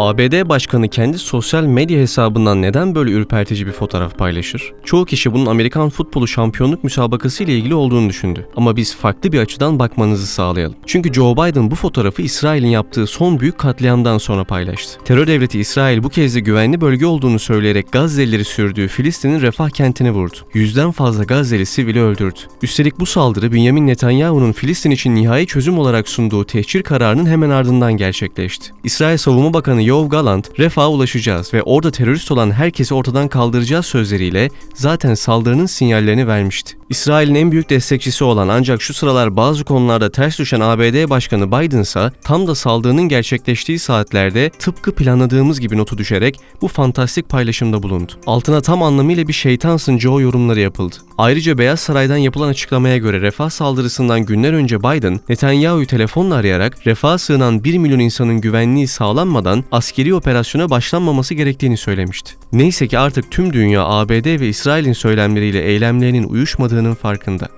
ABD Başkanı kendi sosyal medya hesabından neden böyle ürpertici bir fotoğraf paylaşır? Çoğu kişi bunun Amerikan futbolu şampiyonluk müsabakası ile ilgili olduğunu düşündü. Ama biz farklı bir açıdan bakmanızı sağlayalım. Çünkü Joe Biden bu fotoğrafı İsrail'in yaptığı son büyük katliamdan sonra paylaştı. Terör devleti İsrail bu kez de güvenli bölge olduğunu söyleyerek Gazze'lileri sürdüğü Filistin'in Refah kentini vurdu. Yüzden fazla Gazze'li sivili öldürdü. Üstelik bu saldırı Benjamin Netanyahu'nun Filistin için nihai çözüm olarak sunduğu tehcir kararının hemen ardından gerçekleşti. İsrail Savunma Bakanı Yoav Gallant, Refah'a ulaşacağız ve orada terörist olan herkesi ortadan kaldıracağız sözleriyle zaten saldırının sinyallerini vermişti. İsrail'in en büyük destekçisi olan ancak şu sıralar bazı konularda ters düşen ABD Başkanı Biden ise tam da saldırının gerçekleştiği saatlerde tıpkı planladığımız gibi notu düşerek bu fantastik paylaşımda bulundu. Altına tam anlamıyla bir şeytansın Joe yorumları yapıldı. Ayrıca Beyaz Saray'dan yapılan açıklamaya göre refah saldırısından günler önce Biden, Netanyahu'yu telefonla arayarak refaha sığınan 1 milyon insanın güvenliği sağlanmadan askeri operasyona başlanmaması gerektiğini söylemişti. Neyse ki artık tüm dünya ABD ve İsrail'in söylemleriyle eylemlerinin uyuşmadığının farkında.